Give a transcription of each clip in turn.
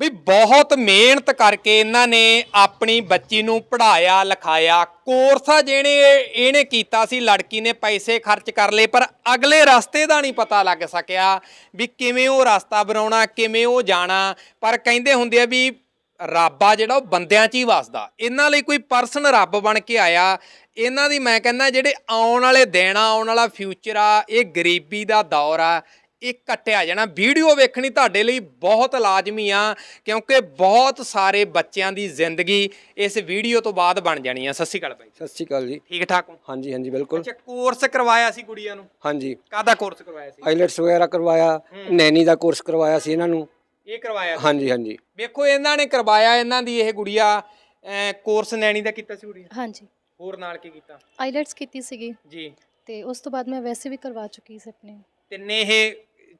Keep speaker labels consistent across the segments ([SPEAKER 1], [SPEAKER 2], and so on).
[SPEAKER 1] ਵੀ ਬਹੁਤ ਮਿਹਨਤ ਕਰਕੇ ਇਹਨਾਂ ਨੇ ਆਪਣੀ ਬੱਚੀ ਨੂੰ ਪੜ੍ਹਾਇਆ, ਲਿਖਾਇਆ। ਕੋਰਸ ਆ ਜਿਹੜੇ ਇਹਨੇ ਕੀਤਾ ਸੀ, ਲੜਕੀ ਨੇ ਪੈਸੇ ਖਰਚ ਕਰ ਲਏ, ਪਰ ਅਗਲੇ ਰਸਤੇ ਦਾ ਨਹੀਂ ਪਤਾ ਲੱਗ ਸਕਿਆ ਵੀ ਕਿਵੇਂ ਉਹ ਰਸਤਾ ਬਣਾਉਣਾ, ਕਿਵੇਂ ਉਹ ਜਾਣਾ। ਪਰ ਕਹਿੰਦੇ ਹੁੰਦੇ ਆ ਵੀ ਰੱਬ ਆ ਜਿਹੜਾ ਉਹ ਬੰਦਿਆਂ 'ਚ ਹੀ ਵਸਦਾ। ਇਹਨਾਂ ਲਈ ਕੋਈ ਪਰਸਨ ਰੱਬ ਬਣ ਕੇ ਆਇਆ। ਇਹਨਾਂ ਦੀ ਮੈਂ ਕਹਿੰਦਾ ਜਿਹੜੇ ਆਉਣ ਵਾਲੇ ਦਿਨ ਆਉਣ ਵਾਲਾ ਫਿਊਚਰ ਆ, ਇਹ ਗਰੀਬੀ ਦਾ ਦੌਰ ਆ। ਇਹ ਕੱਟਿਆ ਜਾਣਾ। ਵੀਡੀਓ ਵੇਖਣੀ ਤੁਹਾਡੇ ਲਈ ਬਹੁਤ ਲਾਜ਼ਮੀ ਆ ਕਿਉਂਕਿ ਬਹੁਤ ਸਾਰੇ ਬੱਚਿਆਂ ਦੀ ਜ਼ਿੰਦਗੀ ਇਸ ਵੀਡੀਓ ਤੋਂ ਬਾਅਦ ਬਣ ਜਾਣੀ ਆ। ਸਤਿ ਸ਼੍ਰੀ ਅਕਾਲ ਬਾਈ।
[SPEAKER 2] ਸਤਿ ਸ਼੍ਰੀ ਅਕਾਲ ਜੀ।
[SPEAKER 1] ਠੀਕ ਠਾਕ ਹੋ?
[SPEAKER 2] ਹਾਂਜੀ ਹਾਂਜੀ ਬਿਲਕੁਲ।
[SPEAKER 1] ਅੱਛਾ ਕੋਰਸ ਕਰਵਾਇਆ ਸੀ ਕੁੜੀਆਂ ਨੂੰ?
[SPEAKER 2] ਹਾਂਜੀ।
[SPEAKER 1] ਕਾਹਦਾ ਕੋਰਸ ਕਰਵਾਇਆ ਸੀ?
[SPEAKER 2] ਆਈਲੈਟਸ ਵਗੈਰਾ ਕਰਵਾਇਆ ਨੈਣੀ ਦਾ ਕੋਰਸ ਕਰਵਾਇਆ ਸੀ ਇਹਨਾਂ ਨੂੰ।
[SPEAKER 1] ਇਹ ਕਰਵਾਇਆ ਸੀ।
[SPEAKER 2] ਹਾਂਜੀ ਹਾਂਜੀ।
[SPEAKER 1] ਵੇਖੋ ਇਹਨਾਂ ਨੇ ਕਰਵਾਇਆ ਇਹਨਾਂ ਦੀ ਇਹ ਗੁੜੀਆ ਕੋਰਸ ਨੈਣੀ ਦਾ ਕੀਤਾ ਸੀ ਗੁੜੀਆ
[SPEAKER 3] ਹਾਂਜੀ।
[SPEAKER 1] ਹੋਰ ਨਾਲ ਕੀ ਕੀਤਾ?
[SPEAKER 3] ਆਈਲੈਟਸ ਕੀਤੀ ਸੀਗੀ।
[SPEAKER 1] ਜੀ।
[SPEAKER 3] ਤੇ ਉਸ ਤੋਂ ਬਾਅਦ ਮੈਂ ਵੈਸੇ ਵੀ ਕਰਵਾ ਚੁੱਕੀ ਸੀ ਆਪਣੇ।
[SPEAKER 1] ਤਿੰਨੇ ਇਹ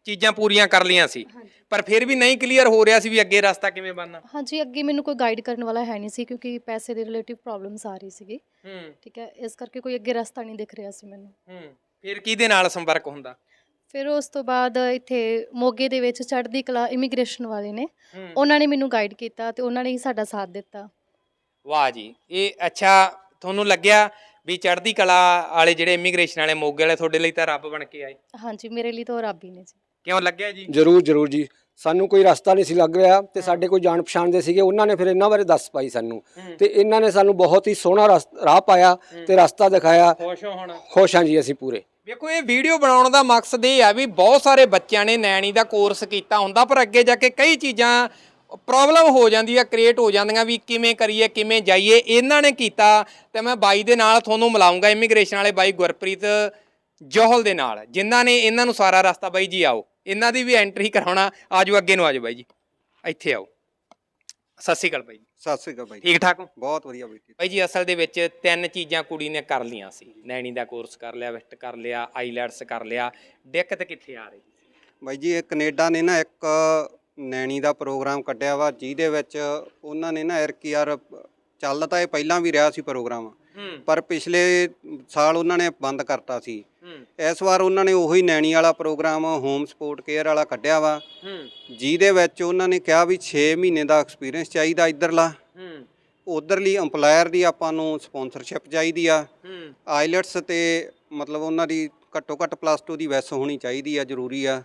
[SPEAKER 1] ਚੀਜ਼ਾਂ ਪੂਰੀਆਂ ਕਰ ਲੀਆਂ ਸੀ। ਪਰ ਫਿਰ ਵੀ ਨਹੀਂ ਕਲੀਅਰ ਹੋ ਰਿਹਾ ਸੀ ਵੀ ਅੱਗੇ ਰਸਤਾ ਕਿਵੇਂ ਬਣਨਾ।
[SPEAKER 3] ਹਾਂਜੀ ਅੱਗੇ ਮੈਨੂੰ ਕੋਈ ਗਾਈਡ ਕਰਨ ਵਾਲਾ ਹੈ ਨਹੀਂ ਸੀ ਕਿਉਂਕਿ ਪੈਸੇ ਦੇ ਰਿਲੇਟਿਵ ਪ੍ਰੋਬਲਮਸ ਆ ਰਹੀ ਸੀਗੀ।
[SPEAKER 1] ਹੂੰ।
[SPEAKER 3] ਠੀਕ ਹੈ ਇਸ ਕਰਕੇ ਕੋਈ ਅੱਗੇ ਰਸਤਾ ਨਹੀਂ ਦਿਖ ਰਿਹਾ ਸੀ ਮੈਨੂੰ।
[SPEAKER 1] ਹੂੰ ਫਿਰ ਕਿਹਦੇ ਨਾਲ ਸੰਪਰਕ ਹੁੰਦਾ?
[SPEAKER 3] ਫਿਰ ਉਸ ਤੋਂ ਬਾਅਦ ਇੱਥੇ ਮੋਗੇ ਦੇ ਵਿੱਚ ਚੜ੍ਹਦੀ ਕਲਾ ਇਮੀਗ੍ਰੇਸ਼ਨ ਵਾਲੇ ਨੇ। ਉਹਨਾਂ ਨੇ ਮੈਨੂੰ ਗਾਈਡ ਕੀਤਾ ਤੇ ਉਹਨਾਂ ਨੇ ਹੀ ਸਾਡਾ ਸਾਥ ਦਿੱਤਾ।
[SPEAKER 1] ਵਾਹ ਜੀ ਇਹ ਅੱਛਾ ਤੁਹਾਨੂੰ ਲੱਗਿਆ ਵੀ ਚੜ੍ਹਦੀ ਕਲਾ ਵਾਲੇ ਜਿਹੜੇ ਇਮੀਗ੍ਰੇਸ਼ਨ ਵਾਲੇ ਮੋਗੇ ਵਾਲੇ ਤੁਹਾਡੇ ਲਈ ਤਾਂ ਰੱਬ ਬਣ ਕੇ ਆਏ।
[SPEAKER 3] ਹਾਂਜੀ ਮੇਰੇ ਲਈ ਤਾਂ ਉਹ ਰੱਬ ਹੀ ਨੇ ਜੀ।
[SPEAKER 1] ਕਿਉਂ ਲੱਗਿਆ ਜੀ?
[SPEAKER 2] ਜਰੂਰ ਜਰੂਰ ਜੀ। ਸਾਨੂੰ ਕੋਈ ਰਸਤਾ ਨਹੀਂ ਸੀ ਲੱਗ ਰਿਹਾ ਤੇ ਸਾਡੇ ਕੋਈ ਜਾਣ ਪਛਾਣ ਦੇ ਸੀਗੇ। ਉਹਨਾਂ ਨੇ ਫਿਰ ਇਹਨਾਂ ਬਾਰੇ ਦੱਸ ਪਾਈ ਸਾਨੂੰ। ਤੇ ਇਹਨਾਂ ਨੇ ਸਾਨੂੰ ਬਹੁਤ ਹੀ ਸੋਹਣਾ ਰਸ- ਰਾਹ ਪਾਇਆ ਤੇ ਰਸਤਾ ਦਿਖਾਇਆ।
[SPEAKER 1] ਖੁਸ਼ ਹੋ ਹੁਣ।
[SPEAKER 2] ਖੁਸ਼ ਹਾਂ ਜੀ ਅਸੀਂ ਪੂਰੇ।
[SPEAKER 1] ਵੇਖੋ ਇਹ ਵੀਡੀਓ ਬਣਾਉਣ ਦਾ ਮਕਸਦ ਇਹ ਆ ਵੀ ਬਹੁਤ ਸਾਰੇ ਬੱਚਿਆਂ ਨੇ ਨੈਣੀ ਦਾ ਕੋਰਸ ਕੀਤਾ ਹੁੰਦਾ ਪਰ ਅੱਗੇ ਜਾ ਕੇ ਕਈ ਚੀਜ਼ਾਂ ਪ੍ਰੋਬਲਮ ਹੋ ਜਾਂਦੀ ਆ ਕ੍ਰੀਏਟ ਹੋ ਜਾਂਦੀਆਂ ਵੀ ਕਿਵੇਂ ਕਰੀਏ ਕਿਵੇਂ ਜਾਈਏ। ਇਹਨਾਂ ਨੇ ਕੀਤਾ ਤੇ ਮੈਂ ਬਾਈ ਦੇ ਨਾਲ ਤੁਹਾਨੂੰ ਮਿਲਾਉਂਗਾ ਇਮੀਗ੍ਰੇਸ਼ਨ ਵਾਲੇ ਬਾਈ ਗੁਰਪ੍ਰੀਤ ਜੋਹਲ ਦੇ ਨਾਲ ਜਿਨ੍ਹਾਂ ਨੇ ਇਹਨਾਂ ਨੂੰ ਸਾਰਾ ਰਸਤਾ ਬਾਈ ਜੀ ਆਓ। ਇਹਨਾਂ ਦੀ ਵੀ ਐਂਟਰੀ ਕਰਾਉਣਾ। ਆਜੋ ਅੱਗੇ ਨੂੰ ਆਜੋ ਬਾਈ ਜੀ। ਇੱਥੇ ਆਓ। ਸਤਿ ਸ਼੍ਰੀ ਅਕਾਲ ਬਾਈ ਜੀ।
[SPEAKER 4] ਸਤਿ ਸ੍ਰੀ ਅਕਾਲ ਬਾਈ
[SPEAKER 1] ਠੀਕ ਠਾਕ ਹੋ?
[SPEAKER 4] ਬਹੁਤ ਵਧੀਆ ਬਾਈ ਜੀ।
[SPEAKER 1] ਬਾਈ ਜੀ ਅਸਲ ਦੇ ਵਿੱਚ ਤਿੰਨ ਚੀਜ਼ਾਂ ਕੁੜੀ ਨੇ ਕਰ ਲੀਆਂ ਸੀ। ਨੈਣੀ ਦਾ ਕੋਰਸ ਕਰ ਲਿਆ ਵੈਸਟ ਕਰ ਲਿਆ ਆਈਲੈਟਸ ਕਰ ਲਿਆ। ਦਿੱਕਤ ਕਿੱਥੇ ਆ ਰਹੀ
[SPEAKER 4] ਬਾਈ ਜੀ ਇਹ ਕੈਨੇਡਾ ਨੇ ਨਾ ਇੱਕ ਨੈਣੀ ਦਾ ਪ੍ਰੋਗਰਾਮ ਕੱਢਿਆ ਵਾ ਜਿਹਦੇ ਵਿੱਚ ਉਹਨਾਂ ਨੇ ਨਾ ਐਰਕੀ ਯਾਰ ਚੱਲ ਤਾਂ ਇਹ ਪਹਿਲਾਂ ਵੀ ਰਿਹਾ ਸੀ ਪ੍ਰੋਗਰਾਮ। ਪਰ ਪਿਛਲੇ ਸਾਲ ਉਹਨਾਂ ਨੇ ਬੰਦ ਕਰਤਾ ਸੀ। ਇਸ ਵਾਰ ਉਹਨਾਂ ਨੇ ਉਹੀ ਨੈਣੀ ਵਾਲਾ ਪ੍ਰੋਗਰਾਮ ਹੋਮ ਸਪੋਰਟ ਕੇਅਰ ਵਾਲਾ ਕੱਢਿਆ ਵਾ। ਜਿਹਦੇ ਵਿੱਚ ਉਹਨਾਂ ਨੇ ਕਿਹਾ ਵੀ 6 ਮਹੀਨੇ ਦਾ ਐਕਸਪੀਰੀਅੰਸ ਚਾਹੀਦਾ ਇੱਧਰਲਾ। ਉਧਰਲੀ EMPLOYER ਦੀ ਆਪਾਂ ਨੂੰ ਸਪਾਂਸਰਸ਼ਿਪ ਚਾਹੀਦੀ ਆ।
[SPEAKER 1] ਹੂੰ
[SPEAKER 4] ਆਈਲੈਟਸ ਤੇ ਮਤਲਬ ਉਹਨਾਂ ਦੀ ਘੱਟੋ ਘੱਟ ਪਲੱਸ 2 ਦੀ ਵੈਸ ਹੋਣੀ ਚਾਹੀਦੀ ਆ, ਜ਼ਰੂਰੀ ਆ।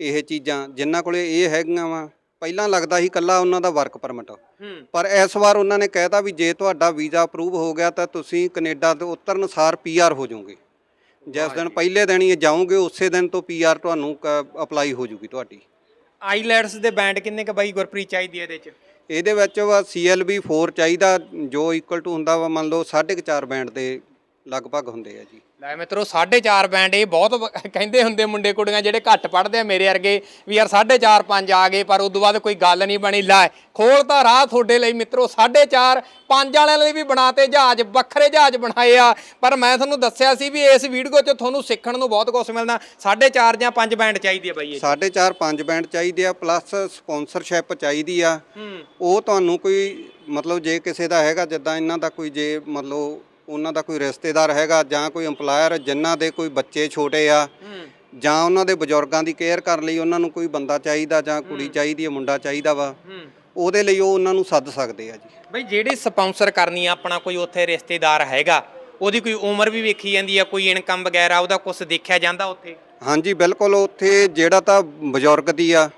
[SPEAKER 4] ਇਹ ਚੀਜ਼ਾਂ ਜਿਨ੍ਹਾਂ ਕੋਲੇ ਇਹ ਹੈਗੀਆਂ ਵਾ। ਪਹਿਲਾਂ ਲੱਗਦਾ ਸੀ ਕੱਲਾ ਉਹਨਾਂ ਦਾ ਵਰਕ ਪਰਮਿਟ
[SPEAKER 1] ਹੂੰ।
[SPEAKER 4] ਪਰ ਇਸ ਵਾਰ ਉਹਨਾਂ ਨੇ ਕਹਿਤਾ ਵੀ ਜੇ ਤੁਹਾਡਾ ਵੀਜ਼ਾ ਅਪਰੂਵ ਹੋ ਗਿਆ ਤਾਂ ਤੁਸੀਂ ਕੈਨੇਡਾ ਤੋਂ ਉਤਰਨ ਸਾਰ ਪੀਆਰ ਹੋ ਜਾਓਗੇ। ਜਿਸ ਦਿਨ ਪਹਿਲੇ ਦਿਨ ਹੀ ਜਾਓਗੇ ਉਸੇ ਦਿਨ ਤੋਂ ਪੀਆਰ ਤੁਹਾਨੂੰ ਅਪਲਾਈ ਹੋ ਜੂਗੀ ਤੁਹਾਡੀ।
[SPEAKER 1] ਆਈਲੈਟਸ ਦੇ ਬੈਂਡ ਕਿੰਨੇ ਕ ਬਾਈ ਗੁਰਪ੍ਰੀਤ ਚਾਹੀਦੀ ਹੈ ਇਹਦੇ ਚ?
[SPEAKER 4] ਇਹਦੇ ਵਿੱਚ ਵਾ CLB 4 ਚਾਹੀਦਾ ਜੋ ਇਕੁਅਲ ਟੂ ਹੁੰਦਾ ਵਾ ਮੰਨ ਲਓ 4.5 ਬੈਂਡ ਦੇ ਲਗਭਗ ਹੁੰਦੇ ਆ ਜੀ।
[SPEAKER 1] ਲੈ ਮਿੱਤਰੋ 4.5 ਬੈਂਡ ਇਹ ਬਹੁਤ ਵ- ਕਹਿੰਦੇ ਹੁੰਦੇ ਮੁੰਡੇ ਕੁੜੀਆਂ ਜਿਹੜੇ ਘੱਟ ਪੜਦੇ ਆ ਮੇਰੇ ਵਰਗੇ ਵੀ ਯਾਰ 4.5 5 ਆ ਗਏ ਪਰ ਉਦੋਂ ਬਾਅਦ ਕੋਈ ਗੱਲ ਨਹੀਂ ਬਣੀ। ਲੈ ਖੋਲਤਾ ਰਾਹ ਤੁਹਾਡੇ ਲਈ ਮਿੱਤਰੋ 4.5 5 ਵਾਲਿਆਂ ਲਈ ਵੀ ਬਣਾਤੇ ਜਹਾਜ਼ ਵੱਖਰੇ ਜਹਾਜ਼ ਬਣਾਏ ਆ। ਪਰ ਮੈਂ ਤੁਹਾਨੂੰ ਦੱਸਿਆ ਸੀ ਵੀ ਇਸ ਵੀਡੀਓ 'ਚ ਤੁਹਾਨੂੰ ਸਿੱਖਣ ਨੂੰ ਬਹੁਤ ਕੁਝ ਮਿਲਣਾ। 4.5 ਜਾਂ 5 ਬੈਂਡ ਚਾਹੀਦੀ ਹੈ ਬਾਈ ਇਹ।
[SPEAKER 4] 4.5 5 ਬੈਂਡ ਚਾਹੀਦੇ ਆ ਪਲੱਸ ਸਪਾਂਸਰਸ਼ਿਪ ਚਾਹੀਦੀ ਆ।
[SPEAKER 1] ਹੂੰ।
[SPEAKER 4] ਉਹ ਤੁਹਾਨੂੰ ਕੋਈ ਮਤਲਬ ਜੇ ਕਿਸੇ ਦਾ ਹੈਗਾ ਜਿੱਦਾਂ ਇਹਨਾਂ ਦਾ ਕੋਈ ਜੇ ਮਤਲਬ ਉਹਨਾਂ ਦਾ ਕੋਈ ਰਿਸ਼ਤੇਦਾਰ ਹੈਗਾ ਜਾਂ ਕੋਈ EMPLOYER ਜਿਨ੍ਹਾਂ ਦੇ ਕੋਈ ਬੱਚੇ ਛੋਟੇ ਆ ਜਾਂ ਉਹਨਾਂ ਦੇ ਬਜ਼ੁਰਗਾਂ ਦੀ ਕੇਅਰ ਕਰਨ ਲਈ ਉਹਨਾਂ ਨੂੰ ਕੋਈ ਬੰਦਾ ਚਾਹੀਦਾ ਜਾਂ ਕੁੜੀ ਚਾਹੀਦੀ ਹੈ ਮੁੰਡਾ ਚਾਹੀਦਾ ਵਾ ਉਹਦੇ ਲਈ ਉਹ ਉਹਨਾਂ ਨੂੰ ਸੱਦ ਸਕਦੇ ਆ ਜੀ।
[SPEAKER 1] ਬਈ ਜਿਹੜੇ ਸਪਾਂਸਰ ਕਰਨੀ ਆ ਆਪਣਾ ਕੋਈ ਉੱਥੇ ਰਿਸ਼ਤੇਦਾਰ ਹੈਗਾ ਉਹਦੀ ਕੋਈ ਉਮਰ ਵੀ ਵੇਖੀ ਜਾਂਦੀ ਆ ਕੋਈ ਇਨਕਮ ਵਗੈਰਾ ਉਹਦਾ ਕੁਝ ਦੇਖਿਆ ਜਾਂਦਾ ਉੱਥੇ?
[SPEAKER 4] ਹਾਂਜੀ ਬਿਲਕੁਲ ਉੱਥੇ ਜਿਹੜਾ ਤਾਂ ਬਜ਼ੁਰਗ ਦੀ ਆ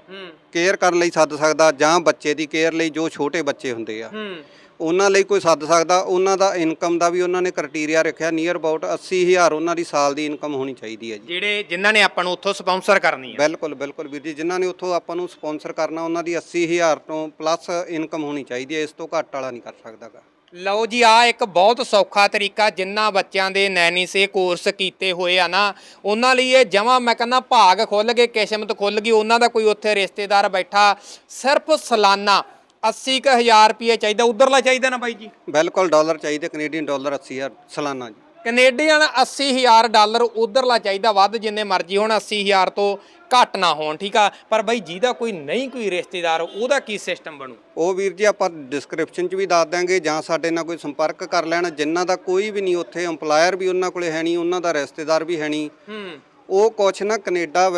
[SPEAKER 4] ਕੇਅਰ ਕਰਨ ਲਈ ਸੱਦ ਸਕਦਾ ਜਾਂ ਬੱਚੇ ਦੀ ਕੇਅਰ ਲਈ ਜੋ ਛੋਟੇ ਬੱਚੇ ਹੁੰਦੇ ਆ।
[SPEAKER 1] ਹੂੰ।
[SPEAKER 4] ਉਹਨਾਂ ਲਈ ਕੋਈ ਸੱਦ ਸਕਦਾ ਉਹਨਾਂ ਦਾ ਇਨਕਮ ਦਾ ਵੀ ਉਹਨਾਂ ਨੇ ਕ੍ਰਾਈਟੇਰੀਆ ਰੱਖਿਆ ਨੀਅਰ ਅਬਾਊਟ 80000 ਉਹਨਾਂ ਦੀ ਸਾਲ ਦੀ ਇਨਕਮ ਹੋਣੀ ਚਾਹੀਦੀ ਹੈ ਜੀ।
[SPEAKER 1] ਜਿਹੜੇ ਜਿਨ੍ਹਾਂ ਨੇ ਆਪਾਂ ਨੂੰ ਉੱਥੋਂ ਸਪਾਂਸਰ ਕਰਨੀ ਆ
[SPEAKER 4] ਬਿਲਕੁਲ ਬਿਲਕੁਲ ਵੀਰ ਜੀ ਜਿਨ੍ਹਾਂ ਨੇ ਉੱਥੋਂ ਆਪਾਂ ਨੂੰ ਸਪਾਂਸਰ ਕਰਨਾ ਉਹਨਾਂ ਦੀ 80000 ਤੋਂ ਪਲੱਸ ਇਨਕਮ ਹੋਣੀ ਚਾਹੀਦੀ ਹੈ ਇਸ ਤੋਂ ਘੱਟ ਵਾਲਾ ਨਹੀਂ ਕਰ ਸਕਦਾਗਾ।
[SPEAKER 1] ਲਓ ਜੀ ਆ ਇੱਕ ਬਹੁਤ ਸੌਖਾ ਤਰੀਕਾ ਜਿੰਨਾ ਬੱਚਿਆਂ ਦੇ ਨੈਣੀ ਸੇ ਕੋਰਸ ਕੀਤੇ ਹੋਏ ਆ ਨਾ ਉਹਨਾਂ ਲਈ ਇਹ ਜਮਾ ਮੈਂ ਕਹਿੰਦਾ ਭਾਗ ਖੁੱਲ ਗਏ ਕਿਸਮਤ ਖੁੱਲ ਗਈ ਉਹਨਾਂ ਦਾ ਕੋਈ ਉੱਥੇ ਰਿਸ਼ਤੇਦਾਰ ਬੈਠਾ ਸਿਰਫ ਸਾਲਾਨਾ 80000 ਰੁਪਏ ਚਾਹੀਦਾ ਉਧਰਲਾ ਚਾਹੀਦਾ ਨਾ ਬਾਈ ਜੀ?
[SPEAKER 4] ਬਿਲਕੁਲ ਡਾਲਰ ਚਾਹੀਦੇ ਕੈਨੇਡੀਅਨ ਡਾਲਰ 80000 ਸਾਲਾਨਾ ਜੀ।
[SPEAKER 1] ਕੈਨੇਡੀਅਨ 80000 ਡਾਲਰ ਉਧਰਲਾ ਚਾਹੀਦਾ ਵੱਧ ਜਿੰਨੇ ਮਰਜ਼ੀ ਹੋਣ 80000 ਤੋਂ ਘੱਟ ਨਾ ਹੋਣ ਠੀਕ ਆ? ਪਰ ਬਾਈ ਜਿਹਦਾ ਕੋਈ ਨਹੀਂ ਕੋਈ ਰਿਸ਼ਤੇਦਾਰ ਉਹਦਾ ਕੀ ਸਿਸਟਮ ਬਣੂ?
[SPEAKER 4] ਉਹ ਵੀਰ ਜੀ ਆਪਾਂ ਡਿਸਕ੍ਰਿਪਸ਼ਨ 'ਚ ਵੀ ਦੱਸ ਦਾਂਗੇ ਜਾਂ ਸਾਡੇ ਨਾਲ ਕੋਈ ਸੰਪਰਕ ਕਰ ਲੈਣ ਜਿਨ੍ਹਾਂ ਦਾ ਕੋਈ ਵੀ ਨਹੀਂ ਉੱਥੇ EMPLOYER ਵੀ ਉਹਨਾਂ ਕੋਲੇ ਹੈ ਨਹੀਂ ਉਹਨਾਂ ਦਾ ਰਿਸ਼ਤੇਦਾਰ ਵੀ ਹੈ ਨਹੀਂ।
[SPEAKER 1] ਹੂੰ।
[SPEAKER 4] ਉਹ ਕੁਛ ਨਾ ਕੈਨੇਡਾ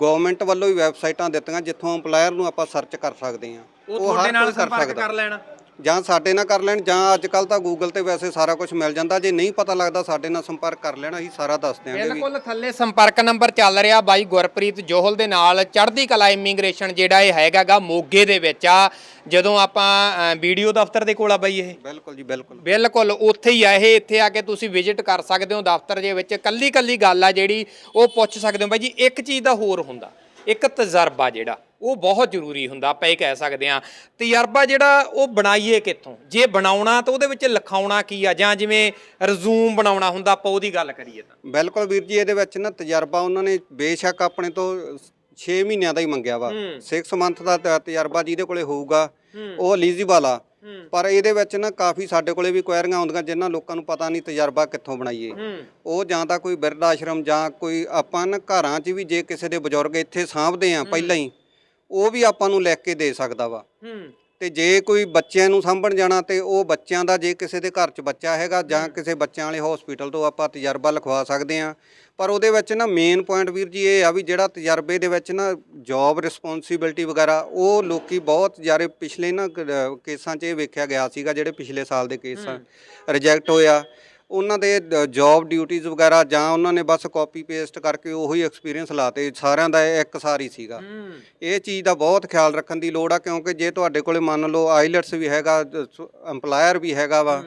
[SPEAKER 4] ਗਵਰਨਮੈਂਟ ਵੱਲੋਂ ਹੀ ਵੈਬਸਾਈਟਾਂ ਦਿੱਤੀਆਂ ਜਿੱਥੋਂ EMPLOYER ਨੂੰ ਆਪਾਂ ਸਰਚ ਕਰ ਸਕਦੇ ਹਾਂ
[SPEAKER 1] ਉਹ ਤੁਹਾਡੇ ਨਾਲ
[SPEAKER 4] ਕੋਈ ਕਰ
[SPEAKER 1] ਸੰਪਰਕ
[SPEAKER 4] ਸਕਦਾ।
[SPEAKER 1] ਕਰ ਲੈਣਾ
[SPEAKER 4] ਜਾਂ ਸਾਡੇ ਨਾਲ ਕਰ ਲੈਣ ਜਾਂ ਅੱਜ ਕੱਲ ਤਾਂ ਗੂਗਲ ਤੇ ਵੈਸੇ ਸਾਰਾ ਕੁਝ ਮਿਲ ਜਾਂਦਾ। ਜੇ ਨਹੀਂ ਪਤਾ ਲੱਗਦਾ ਸਾਡੇ ਨਾਲ ਸੰਪਰਕ ਕਰ ਲੈਣਾ ਅਸੀਂ ਸਾਰਾ ਦੱਸ ਦਿਆਂਗੇ ਵੀ
[SPEAKER 1] ਬਿਲਕੁਲ ਥੱਲੇ ਸੰਪਰਕ ਨੰਬਰ ਚੱਲ ਰਿਹਾ ਬਾਈ ਗੁਰਪ੍ਰੀਤ ਜੋਹਲ ਦੇ ਨਾਲ। ਚੜ੍ਹਦੀ ਕਲਾ ਇਮੀਗ੍ਰੇਸ਼ਨ ਜਿਹੜਾ ਇਹ ਹੈਗਾਗਾ ਮੋਗੇ ਦੇ ਵਿੱਚ ਆ। ਜਦੋਂ ਆਪਾਂ ਵੀਡੀਓ ਦਫ਼ਤਰ ਦੇ ਕੋਲ ਆ ਬਾਈ ਇਹ?
[SPEAKER 4] ਬਿਲਕੁਲ ਜੀ ਬਿਲਕੁਲ।
[SPEAKER 1] ਬਿਲਕੁਲ ਉੱਥੇ ਹੀ ਆ ਇਹ। ਇੱਥੇ ਆ ਕੇ ਤੁਸੀਂ ਵਿਜ਼ਿਟ ਕਰ ਸਕਦੇ ਹੋ ਦਫ਼ਤਰ ਦੇ ਵਿੱਚ। ਕੱਲੀ ਕੱਲੀ ਗੱਲ ਆ ਜਿਹੜੀ ਉਹ ਪੁੱਛ ਸਕਦੇ ਹੋ ਬਾਈ ਜੀ ਇੱਕ ਚੀਜ਼ ਦਾ ਹੋਰ ਹੁੰਦਾ। ਇੱਕ ਤਜਰਬਾ ਜਿਹੜਾ। ਉਹ ਬਹੁਤ ਜ਼ਰੂਰੀ ਹੁੰਦਾ ਆਪਾਂ ਇਹ ਕਹਿ ਸਕਦੇ ਆ ਤਜਰਬਾ ਜਿਹੜਾ ਉਹ ਬਣਾਈਏ ਕਿੱਥੋਂ? ਜੇ ਬਣਾਉਣਾ ਤਾਂ ਉਹਦੇ ਵਿੱਚ ਲਿਖਾਉਣਾ ਕੀ ਆ? ਜਾਂ ਜਿਵੇਂ ਰਜ਼ੂਮ ਬਣਾਉਣਾ ਹੁੰਦਾ ਆਪਾਂ ਉਹਦੀ ਗੱਲ ਕਰੀਏ ਤਾਂ।
[SPEAKER 4] ਬਿਲਕੁਲ ਵੀਰ ਜੀ ਇਹਦੇ ਵਿੱਚ ਨਾ ਤਜਰਬਾ ਉਹਨਾਂ ਨੇ ਬੇਸ਼ੱਕ ਆਪਣੇ ਤੋਂ 6 ਮਹੀਨਿਆਂ ਦਾ ਹੀ ਮੰਗਿਆ ਵਾ। 6 ਮੰਥ ਦਾ ਤ- ਤਜਰਬਾ ਜਿਹਦੇ ਕੋਲੇ ਹੋਊਗਾ ਉਹ ਐਲੀਜੀਬਲ ਆ। ਪਰ ਇਹਦੇ ਵਿੱਚ ਨਾ ਕਾਫੀ ਸਾਡੇ ਕੋਲੇ ਵੀ ਕੁਐਰੀਆਂ ਆਉਂਦੀਆਂ ਜਿਨ੍ਹਾਂ ਲੋਕਾਂ ਨੂੰ ਪਤਾ ਨਹੀਂ ਤਜਰਬਾ ਕਿੱਥੋਂ ਬਣਾਈਏ। ਉਹ ਜਾਂ ਤਾਂ ਕੋਈ ਬਿਰਧ ਆਸ਼ਰਮ ਜਾਂ ਕੋਈ ਆਪਾਂ ਨਾ ਘਰਾਂ 'ਚ ਵੀ ਜੇ ਕਿਸੇ ਦੇ ਬਜ਼ੁਰਗ ਇੱਥੇ ਸਾਂਭਦੇ ਆ ਪਹਿਲਾਂ ਹੀ ਉਹ ਵੀ ਆਪਾਂ ਨੂੰ ਲਿਖ ਕੇ ਦੇ ਸਕਦਾ ਵਾ। ਤੇ ਜੇ ਕੋਈ ਬੱਚਿਆਂ ਨੂੰ ਸਾਂਭਣ ਜਾਣਾ ਤੇ ਉਹ ਬੱਚਿਆਂ ਦਾ ਜੇ ਕਿਸੇ ਦੇ ਘਰ 'ਚ ਬੱਚਾ ਹੈਗਾ ਜਾਂ ਕਿਸੇ ਬੱਚਿਆਂ ਵਾਲੇ ਹਸਪੀਟਲ ਤੋਂ ਆਪਾਂ ਤਜਰਬਾ ਲਿਖਵਾ ਸਕਦੇ ਆ ਪਰ ਉਹਦੇ ਵਿੱਚ ਨਾ ਮੇਨ ਪੁਆਇੰਟ ਵੀਰ ਜੀ ਇਹ ਆ ਵੀ ਜਿਹੜਾ ਤਜਰਬੇ ਦੇ ਵਿੱਚ ਨਾ ਜੌਬ ਰਿਸਪੌਂਸਿਬਿਲਟੀ ਵਗੈਰਾ ਉਹ ਲੋਕੀ ਬਹੁਤ ਜ਼ਿਆਦਾ ਪਿਛਲੇ ਨਾ ਕ- ਕੇਸਾਂ 'ਚ ਇਹ ਵੇਖਿਆ ਗਿਆ ਸੀਗਾ ਜਿਹੜੇ ਪਿਛਲੇ ਸਾਲ ਦੇ ਕੇਸ ਆ। ਰਿਜੈਕਟ ਹੋਇਆ। ਉਹਨਾਂ ਦੇ ਜੌਬ ਡਿਊਟੀਆਂ ਵਗੈਰਾ ਜਾਂ ਉਹਨਾਂ ਨੇ ਬਸ ਕਾਪੀ ਪੇਸਟ ਕਰਕੇ ਉਹੀ ਐਕਸਪੀਰੀਅੰਸ ਲਾਤੇ ਸਾਰਿਆਂ ਦਾ ਇੱਕ ਸਾਰ ਹੀ ਸੀਗਾ। ਇਹ ਚੀਜ਼ ਦਾ ਬਹੁਤ ਖਿਆਲ ਰੱਖਣ ਦੀ ਲੋੜ ਆ ਕਿਉਂਕਿ ਜੇ ਤੁਹਾਡੇ ਕੋਲੇ ਮੰਨ ਲਓ ਆਈਲੈਟਸ ਵੀ ਹੈਗਾ EMPLOYER ਵੀ ਹੈਗਾ ਵਾ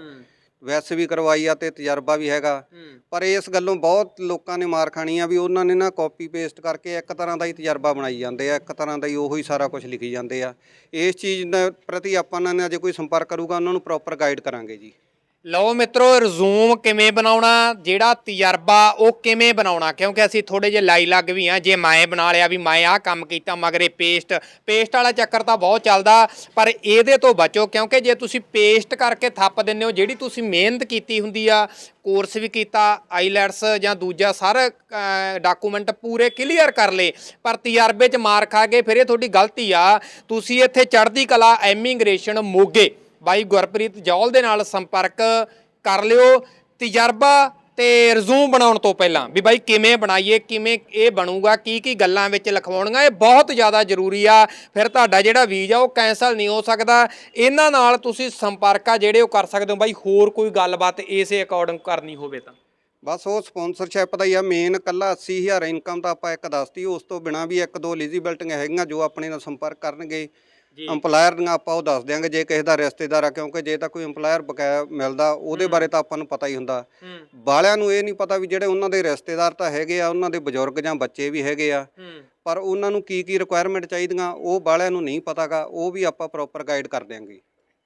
[SPEAKER 4] ਵੈਸੇ ਵੀ ਕਰਵਾਈ ਆ ਤੇ ਤਜਰਬਾ ਵੀ ਹੈਗਾ। ਪਰ ਇਸ ਗੱਲੋਂ ਬਹੁਤ ਲੋਕਾਂ ਨੇ ਮਾਰ ਖਾਣੀ ਆ ਵੀ ਉਹਨਾਂ ਨੇ ਨਾ ਕਾਪੀ ਪੇਸਟ ਕਰਕੇ ਇੱਕ ਤਰ੍ਹਾਂ ਦਾ ਹੀ ਤਜਰਬਾ ਬਣਾਈ ਜਾਂਦੇ ਆ ਇੱਕ ਤਰ੍ਹਾਂ ਦਾ ਹੀ ਉਹੀ ਸਾਰਾ ਕੁਝ ਲਿਖੀ ਜਾਂਦੇ ਆ। ਇਸ ਚੀਜ਼ ਦੇ ਪ੍ਰਤੀ ਆਪਾਂ ਨਾਲ ਜੇ ਕੋਈ ਸੰਪਰਕ ਕਰੂਗਾ ਉਹਨਾਂ ਨੂੰ ਪ੍ਰੋਪਰ ਗਾਈਡ ਕਰਾਂਗੇ ਜੀ।
[SPEAKER 1] ਲਓ ਮਿੱਤਰੋ ਰਿਜ਼ੂਮ ਕਿਵੇਂ ਬਣਾਉਣਾ, ਜਿਹੜਾ ਤਜਰਬਾ ਉਹ ਕਿਵੇਂ ਬਣਾਉਣਾ? ਕਿਉਂਕਿ ਅਸੀਂ ਥੋੜੇ ਜਿਹੇ ਲਾਈ ਲੱਗ ਵੀ ਆ ਜੇ ਮੈਂ ਬਣਾ ਲਿਆ ਵੀ ਮੈਂ ਆਹ ਕੰਮ ਕੀਤਾ, ਮਗਰੇ ਪੇਸਟ ਪੇਸਟ ਵਾਲਾ ਚੱਕਰ ਤਾਂ ਬਹੁਤ ਚੱਲਦਾ, ਪਰ ਇਹਦੇ ਤੋਂ ਬਚੋ, ਕਿਉਂਕਿ ਜੇ ਤੁਸੀਂ ਪੇਸਟ ਕਰਕੇ ਥੱਪ ਦਿੰਦੇ ਹੋ, ਜਿਹੜੀ ਤੁਸੀਂ ਮਿਹਨਤ ਕੀਤੀ ਹੁੰਦੀ ਆ ਕੋਰਸ ਵੀ ਕੀਤਾ ਆਈਲੈਟਸ ਜਾਂ ਦੂਜਾ ਸਾਰਾ ਡਾਕੂਮੈਂਟ ਪੂਰੇ ਕਲੀਅਰ ਕਰ ਲਏ, ਪਰ ਤਜਰਬੇ 'ਚ ਮਾਰ ਖਾ ਗਏ ਫਿਰ ਇਹ ਤੁਹਾਡੀ ਗਲਤੀ ਆ। ਤੁਸੀਂ ਇੱਥੇ ਚੜ੍ਹਦੀ ਕਲਾ ਐਮੀਗ੍ਰੇਸ਼ਨ e. ਮੋਗੇ। ਬਾਈ ਗੁਰਪ੍ਰੀਤ ਜੌਲ ਦੇ ਨਾਲ ਸੰਪਰਕ ਕਰ ਲਿਓ। ਤਜਰਬਾ ਤੇ ਰਿਜ਼ੂਮ ਬਣਾਉਣ ਤੋਂ ਪਹਿਲਾਂ ਵੀ ਬਾਈ ਕਿਵੇਂ ਬਣਾਈਏ, ਕਿਵੇਂ ਇਹ ਬਣੂਗਾ, ਕੀ ਕੀ ਗੱਲਾਂ ਵਿੱਚ ਲਿਖਵਾਉਣੀਆਂ, ਇਹ ਬਹੁਤ ਜ਼ਿਆਦਾ ਜ਼ਰੂਰੀ ਆ। ਫਿਰ ਤੁਹਾਡਾ ਜਿਹੜਾ ਵੀਜ਼ਾ ਉਹ ਕੈਨਸਲ ਨਹੀਂ ਹੋ ਸਕਦਾ। ਇਹਨਾਂ ਨਾਲ ਤੁਸੀਂ ਸੰਪਰਕ ਆ ਜਿਹੜੇ ਉਹ ਕਰ ਸਕਦੇ ਹੋ। ਬਾਈ ਹੋਰ ਕੋਈ ਗੱਲਬਾਤ ਇਸੇ ਅਕੋਰਡਿੰਗ ਕਰਨੀ ਹੋਵੇ ਤਾਂ।
[SPEAKER 4] ਬਸ ਉਹ ਸਪਾਂਸਰਸ਼ਿਪ ਦਾ ਹੀ ਆ। ਮੇਨ ਕੱਲਾ 80000 ਇਨਕਮ ਤਾਂ ਆਪਾਂ ਇੱਕ ਦੱਸਤੀ। ਉਸ ਤੋਂ ਬਿਨਾ ਵੀ ਇੱਕ ਦੋ ਐਲੀਜੀਬਿਲਟੀਆਂ ਹੈਗੀਆਂ ਜੋ ਆਪਣੇ ਨਾਲ ਸੰਪਰਕ ਕਰਨਗੇ। EMPLOYER ਦੀਆਂ ਆਪਾਂ ਉਹ ਦੱਸ ਦਿਆਂਗੇ ਜੇ ਕਿਸੇ ਦਾ ਰਿਸ਼ਤੇਦਾਰ ਆ ਕਿਉਂਕਿ ਜੇ ਤਾਂ ਕੋਈ EMPLOYER ਬਕਾਇਆ ਮਿਲਦਾ ਉਹਦੇ ਬਾਰੇ ਤਾਂ ਆਪਾਂ ਨੂੰ ਪਤਾ ਹੀ ਹੁੰਦਾ। ਬਾਲਿਆਂ ਨੂੰ ਇਹ ਨਹੀਂ ਪਤਾ ਵੀ ਜਿਹੜੇ ਉਹਨਾਂ ਦੇ ਰਿਸ਼ਤੇਦਾਰ ਤਾਂ ਹੈਗੇ ਆ ਉਹਨਾਂ ਦੇ ਬਜ਼ੁਰਗ ਜਾਂ ਬੱਚੇ ਵੀ ਹੈਗੇ ਆ। ਪਰ ਉਹਨਾਂ ਨੂੰ ਕੀ ਕੀ ਰਿਕੁਆਇਰਮੈਂਟ ਚਾਹੀਦੀਆਂ ਉਹ ਬਾਲਿਆਂ ਨੂੰ ਨਹੀਂ ਪਤਾਗਾ ਉਹ ਵੀ ਆਪਾਂ ਪ੍ਰੋਪਰ ਗਾਈਡ ਕਰ ਦਿਆਂਗੇ।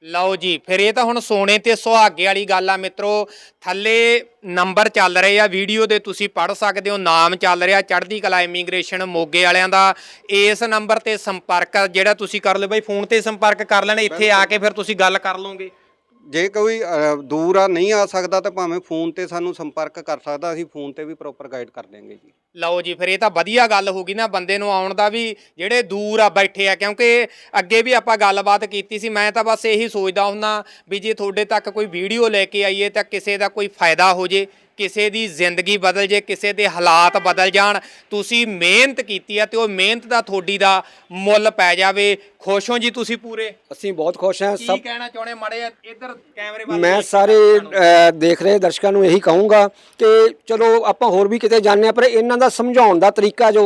[SPEAKER 1] ਲਓ ਜੀ ਫਿਰ ਇਹ ਤਾਂ ਹੁਣ ਸੋਨੇ ਤੇ ਸੁਹਾਗੇ ਵਾਲੀ ਗੱਲ ਆ ਮਿੱਤਰੋ। ਥੱਲੇ ਨੰਬਰ ਚੱਲ ਰਹੇ ਆ ਵੀਡੀਓ ਦੇ ਤੁਸੀਂ ਪੜ੍ਹ ਸਕਦੇ ਹੋ ਨਾਮ ਚੱਲ ਰਿਹਾ ਚੜ੍ਹਦੀ ਕਲਾ ਇਮੀਗ੍ਰੇਸ਼ਨ ਮੋਗੇ ਵਾਲਿਆਂ ਦਾ। ਇਸ ਨੰਬਰ ਤੇ ਸੰਪਰਕ ਜਿਹੜਾ ਤੁਸੀਂ ਕਰ ਲਓ ਬਈ ਫੋਨ ਤੇ ਸੰਪਰਕ ਕਰ ਲੈਣਾ ਇੱਥੇ ਆ ਕੇ ਫਿਰ ਤੁਸੀਂ ਗੱਲ ਕਰ ਲਓਗੇ।
[SPEAKER 4] ਜੇ ਕੋਈ ਅ, ਦੂਰ ਆ ਨਹੀਂ ਆ ਸਕਦਾ ਤਾਂ ਭਾਵੇਂ ਫੋਨ ਤੇ ਸਾਨੂੰ ਸੰਪਰਕ ਕਰ ਸਕਦਾ ਅਸੀਂ ਫੋਨ ਤੇ ਵੀ ਪ੍ਰੋਪਰ ਗਾਈਡ ਕਰ ਦਿਆਂਗੇ ਜੀ।
[SPEAKER 1] ਲਓ ਜੀ ਫਿਰ ਇਹ ਤਾਂ ਵਧੀਆ ਗੱਲ ਹੋ ਗਈ ਨਾ ਬੰਦੇ ਨੂੰ ਆਉਣ ਦਾ ਵੀ ਜਿਹੜੇ ਦੂਰ ਆ ਬੈਠੇ ਆ ਕਿਉਂਕਿ ਅੱਗੇ ਵੀ ਆਪਾਂ ਗੱਲਬਾਤ ਕੀਤੀ ਸੀ ਮੈਂ ਤਾਂ ਬਸ ਇਹੀ ਸੋਚਦਾ ਹੁੰਦਾ ਵੀ ਜੇ ਤੁਹਾਡੇ ਤੱਕ ਕੋਈ ਵੀਡੀਓ ਲੈ ਕੇ ਆਈਏ ਤਾਂ ਕਿਸੇ ਦਾ ਕੋਈ ਫਾਇਦਾ ਹੋ ਜੇ। ਕਿਸੇ ਦੀ ਜ਼ਿੰਦਗੀ ਬਦਲ ਜੇ ਕਿਸੇ ਦੇ ਹਾਲਾਤ ਬਦਲ ਜਾਣ ਤੁਸੀਂ ਮਿਹਨਤ ਕੀਤੀ ਆ ਤੇ ਉਹ ਮਿਹਨਤ ਦਾ ਤੁਹਾਡੀ ਦਾ ਮੁੱਲ ਪੈ ਜਾਵੇ। ਖੁਸ਼ ਹੋ ਜੀ ਤੁਸੀਂ ਪੂਰੇ?
[SPEAKER 2] ਅਸੀਂ ਬਹੁਤ ਖੁਸ਼ ਹਾਂ
[SPEAKER 1] ਕੀ
[SPEAKER 2] ਸਭ
[SPEAKER 1] ਕਹਿਣਾ ਚਾਹੁੰਦੇ ਮਾੜੇ ਇੱਧਰ ਕੈਮਰੇ ਵੱਲ
[SPEAKER 2] ਮੈਂ
[SPEAKER 1] ਦੇਖ ਕੇ
[SPEAKER 2] ਸਾਰੇ ਅ, ਦੇਖ ਰਹੇ ਦਰਸ਼ਕਾਂ ਨੂੰ ਇਹੀ ਕਹੂੰਗਾ ਕਿ ਚਲੋ ਆਪਾਂ ਹੋਰ ਵੀ ਕਿਤੇ ਜਾਂਦੇ ਆ ਪਰ ਇਹਨਾਂ ਦਾ ਸਮਝਾਉਣ ਦਾ ਤਰੀਕਾ ਜੋ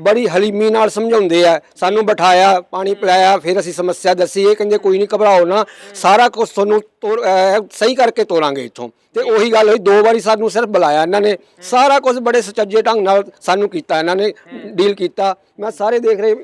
[SPEAKER 2] ਬੜੀ ਹਲੀਮੀ ਨਾਲ ਸਮਝਾਉਂਦੇ ਆ, ਸਾਨੂੰ ਬਿਠਾਇਆ, ਪਾਣੀ ਪਿਲਾਇਆ, ਫਿਰ ਅਸੀਂ ਸਮੱਸਿਆ ਦੱਸੀ, ਇਹ ਕਹਿੰਦੇ ਕੋਈ ਨਹੀਂ ਘਬਰਾਓ ਨਾ, ਸਾਰਾ ਕੁਝ ਤੁਹਾਨੂੰ ਤੋਰ- ਸਹੀ ਕਰਕੇ ਤੋਰਾਂਗੇ ਇੱਥੋਂ। ਤੇ ਉਹੀ ਗੱਲ ਹੋਈ, ਦੋ ਵਾਰੀ ਸਾਨੂੰ ਸਿਰਫ ਬੁਲਾਇਆ ਇਹਨਾਂ ਨੇ, ਸਾਰਾ ਕੁਝ ਬੜੇ ਸੁਚੱਜੇ ਢੰਗ ਨਾਲ ਸਾਨੂੰ ਕੀਤਾ ਇਹਨਾਂ ਨੇ ਡੀਲ ਕੀਤਾ। ਮੈਂ ਸਾਰੇ ਦੇਖ ਰਹੇ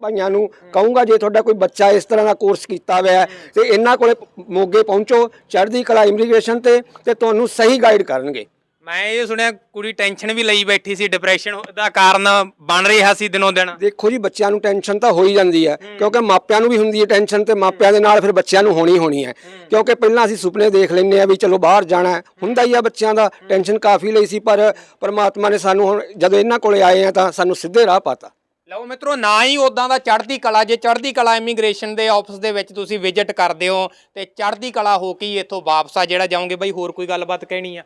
[SPEAKER 2] ਭਾਈਆਂ ਨੂੰ ਕਹੂੰਗਾ, ਜੇ ਤੁਹਾਡਾ ਕੋਈ ਬੱਚਾ ਇਸ ਤਰ੍ਹਾਂ ਦਾ ਕੋਰਸ ਕੀਤਾ ਹੋਇਆ ਹੈ, ਤੇ ਇਹਨਾਂ ਕੋਲੇ ਮੋਗੇ ਪਹੁੰਚੋ, ਚੜ੍ਹਦੀ ਕਲਾ ਇਮੀਗ੍ਰੇਸ਼ਨ ਤੇ ਤੇ ਤੁਹਾਨੂੰ ਸਹੀ ਗਾਈਡ ਕਰਨਗੇ।
[SPEAKER 1] ਮੈਂ ਇਹ ਸੁਣਿਆ ਕੁੜੀ ਟੈਨਸ਼ਨ ਵੀ ਲਈ ਬੈਠੀ ਸੀ ਡਿਪਰੈਸ਼ਨ ਦਾ ਕਾਰਨ ਬਣ ਰਿਹਾ ਸੀ ਦਿਨੋਂ ਦਿਨ।
[SPEAKER 2] ਦੇਖੋ ਜੀ ਬੱਚਿਆਂ ਨੂੰ ਟੈਨਸ਼ਨ ਤਾਂ ਹੋ ਹੀ ਜਾਂਦੀ ਹੈ ਕਿਉਂਕਿ ਮਾਪਿਆਂ ਨੂੰ ਵੀ ਹੁੰਦੀ ਹੈ ਟੈਨਸ਼ਨ ਤੇ ਮਾਪਿਆਂ ਦੇ ਨਾਲ ਫਿਰ ਬੱਚਿਆਂ ਨੂੰ ਹੋਣੀ ਹੋਣੀ ਹੈ। ਕਿਉਂਕਿ ਪਹਿਲਾਂ ਅਸੀਂ ਸੁਪਨੇ ਦੇਖ ਲੈਂਦੇ ਆ ਵੀ ਚਲੋ ਬਾਹਰ ਜਾਣਾ ਹੈ ਹੁੰਦਾ ਹੀ ਆ ਬੱਚਿਆਂ ਦਾ ਟੈਨਸ਼ਨ ਕਾਫੀ ਲਈ ਸੀ ਪਰ ਪਰਮਾਤਮਾ ਨੇ ਸਾਨੂੰ ਹੁਣ ਜਦੋਂ ਇਹਨਾਂ ਕੋਲੇ ਆਏ ਆ ਤਾਂ ਸਾਨੂੰ ਸਿੱਧੇ ਰਾਹ ਪਾਤਾ।
[SPEAKER 1] ਲਓ ਮਿੱਤਰੋ ਨਾ ਹੀ ਉਦਾਂ ਦਾ ਚੜ੍ਹਦੀ ਕਲਾ ਜੇ ਚੜ੍ਹਦੀ ਕਲਾ ਇਮੀਗ੍ਰੇਸ਼ਨ ਦੇ ਆਫਿਸ ਦੇ ਵਿੱਚ ਤੁਸੀਂ ਵਿਜ਼ਿਟ ਕਰਦੇ ਹੋ ਤੇ ਚੜ੍ਹਦੀ ਕਲਾ ਹੋ ਕੇ ਹੀ ਇੱਥੋਂ ਵਾਪਸ ਆ ਜਿਹੜਾ ਜਾਓਗੇ। ਬਈ ਹੋਰ ਕੋਈ ਗੱਲਬਾਤ ਕਹਿਣੀ ਆ?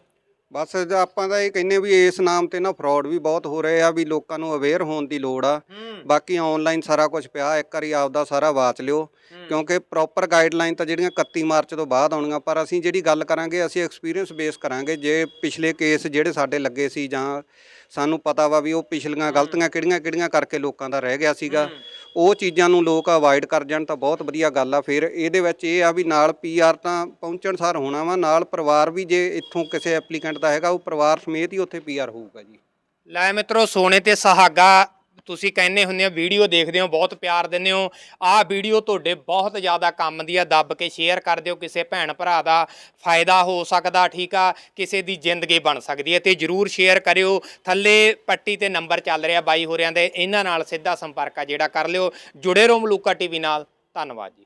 [SPEAKER 4] ਬਸ ਜ- ਆਪਾਂ ਤਾਂ ਇਹ ਕਹਿੰਨੇ ਵੀ ਇਸ ਨਾਮ ਤੇ ਨਾ ਫਰਾਡ ਵੀ ਬਹੁਤ ਹੋ ਰਹੇ ਆ ਵੀ ਲੋਕਾਂ ਨੂੰ ਅਵੇਅਰ ਹੋਣ ਦੀ ਲੋੜ ਆ। ਬਾਕੀ ਆਨਲਾਈਨ ਸਾਰਾ ਕੁਝ ਪਿਆ ਇੱਕ ਵਾਰੀ ਆਪਦਾ ਸਾਰਾ ਵਾਚ ਲਿਓ। ਕਿਉਂਕਿ ਪ੍ਰੋਪਰ ਗਾਈਡਲਾਈਨ ਤਾਂ ਜਿਹੜੀਆਂ 31 ਮਾਰਚ ਤੋਂ ਬਾਅਦ ਆਉਣੀਆਂ ਪਰ ਅਸੀਂ ਜਿਹੜੀ ਗੱਲ ਕਰਾਂਗੇ ਅਸੀਂ ਐਕਸਪੀਰੀਅੰਸ ਬੇਸ ਕਰਾਂਗੇ ਜੇ ਪਿਛਲੇ ਕੇਸ ਜਿਹੜੇ ਸਾਡੇ ਲੱਗੇ ਸੀ ਜਾਂ ਸਾਨੂੰ ਪਤਾ ਵਾ ਵੀ ਉਹ ਪਿਛਲੀਆਂ ਗਲਤੀਆਂ ਕਿਹੜੀਆਂ ਕਿਹੜੀਆਂ ਕਰਕੇ ਲੋਕਾਂ ਦਾ ਰਹਿ ਗਿਆ ਸੀਗਾ। ਉਹ ਚੀਜ਼ਾਂ ਨੂੰ ਲੋਕ ਅਵਾਇਡ ਕਰ ਜਾਣ ਤਾਂ ਬਹੁਤ ਵਧੀਆ ਗੱਲ ਆ। ਫਿਰ ਇਹਦੇ ਵਿੱਚ ਇਹ ਆ ਵੀ ਨਾਲ ਪੀਆਰ ਤਾਂ ਪਹੁੰਚਣ ਸਾਰ ਹੋਣਾ ਵਾ, ਨਾਲ ਪਰਿਵਾਰ ਵੀ ਜੇ ਇੱਥੋਂ ਕਿਸੇ ਐਪਲੀਕੈਂਟ ਦਾ ਹੈਗਾ, ਉਹ ਪਰਿਵਾਰ ਸਮੇਤ ਹੀ ਉੱਥੇ ਪੀਆਰ ਹੋਊਗਾ ਜੀ।
[SPEAKER 1] ਲੈ ਮਿੱਤਰੋ, ਸੋਨੇ ਤੇ ਸਹਾਗਾ ਤੁਸੀਂ ਕਹਿੰਦੇ ਹੁੰਦੇ ਹੋ, ਵੀਡੀਓ ਦੇਖਦੇ ਹੋ, ਬਹੁਤ ਪਿਆਰ ਦਿੰਦੇ ਹੋ। ਆਹ ਵੀਡੀਓ ਤੁਹਾਡੇ ਬਹੁਤ ਜ਼ਿਆਦਾ ਕੰਮ ਦੀ ਆ, ਦੱਬ ਕੇ ਸ਼ੇਅਰ ਕਰ ਦਿਓ, ਕਿਸੇ ਭੈਣ ਭਰਾ ਦਾ ਫਾਇਦਾ ਹੋ ਸਕਦਾ, ਠੀਕ ਆ, ਕਿਸੇ ਦੀ ਜ਼ਿੰਦਗੀ ਬਣ ਸਕਦੀ ਹੈ, ਤੇ ਜਰੂਰ ਸ਼ੇਅਰ ਕਰਿਓ। ਥੱਲੇ ਪੱਟੀ ਤੇ ਨੰਬਰ ਚੱਲ ਰਿਹਾ ਬਾਈ ਹੋਰਿਆਂ ਦੇ, ਇਹਨਾਂ ਨਾਲ ਸਿੱਧਾ ਸੰਪਰਕ ਆ ਜਿਹੜਾ ਕਰ ਲਿਓ। ਜੁੜੇ ਰਹੋ ਮਲੂਕਾ ਟੀਵੀ ਨਾਲ, ਧੰਨਵਾਦ ਜੀ।